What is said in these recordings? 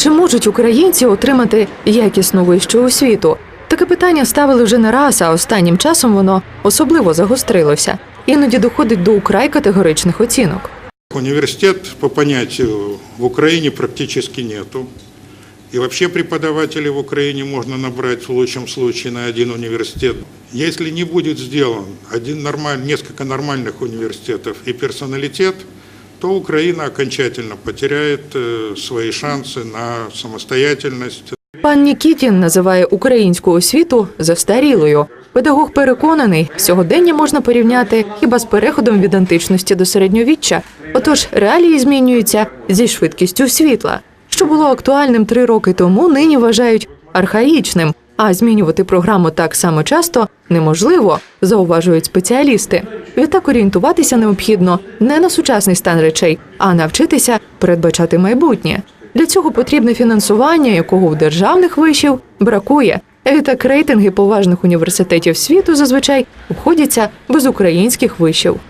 Чи можуть українці отримати якісну вищу освіту? Таке питання ставили вже не раз, а останнім часом воно особливо загострилося. Іноді доходить до украй категоричних оцінок. Университет по понятию в Украине практически нету. И вообще преподавателей в Украине можно набрать в лучшем случае на один университет. Если не будет сделан один нормаль, несколько нормальных университетов и персоналитет, то Украина окончательно потеряет э, свои шансы на самостоятельность, Пан Нікітін називає українську освіту застарілою. Педагог переконаний, сьогодення можна порівняти хіба з переходом від античності до середньовіччя. Отож, реалії змінюються зі швидкістю світла. Що було актуальним три роки тому, нині вважають архаїчним. А змінювати програму так само часто неможливо, зауважують спеціалісти. Відтак орієнтуватися необхідно не на сучасний стан речей, а навчитися передбачати майбутнє. Для цього потрібне фінансування, якого у державних вишів бракує. Відтак рейтинги поважних університетів світу зазвичай обходяться без українських вишів.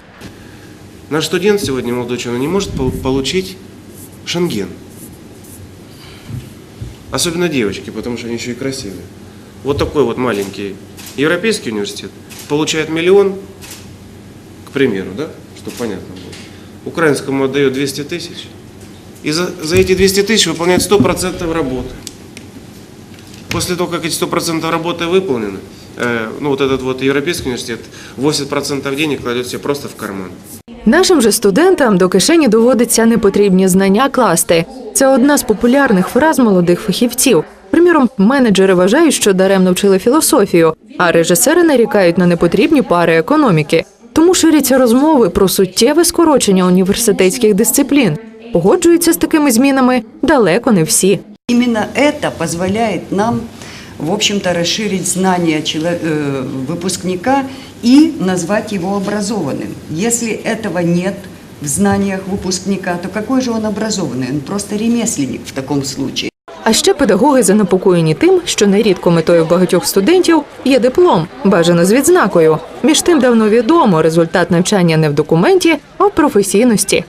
Наш студент сегодня, молодой человек, не пол- получить шенген. Особенно девочки, потому что они еще и красивые. Вот такой маленький европейский университет получает миллион, к примеру, да, чтобы понятно было. Украинскому отдает 200 тысяч. И за, за эти 200 тысяч выполняет 100% работы. После того, как эти 100% работы выполнены, э, ну вот этот вот европейский университет 80% денег кладет себе просто в карман. Нашим же студентам до кишені доводиться непотрібні знання класти. Це одна з популярних фраз молодих фахівців. Приміром, менеджери вважають, що даремно вчили філософію, а режисери нарікають на непотрібні пари економіки. Тому ширяться розмови про суттєве скорочення університетських дисциплін. Погоджуються з такими змінами далеко не всі. Именно это позволяет нам, в общем-то, расширить знания чело- э, выпускника и назвать его образованным. Если этого нет в знаниях выпускника, то какой же он образованный? Он просто ремесленник в таком случае. А ще педагоги занепокоєні тим, що нерідко метою багатьох студентів є диплом, бажано з відзнакою. Між тим давно відомо, результат навчання не в документі, а в професійності.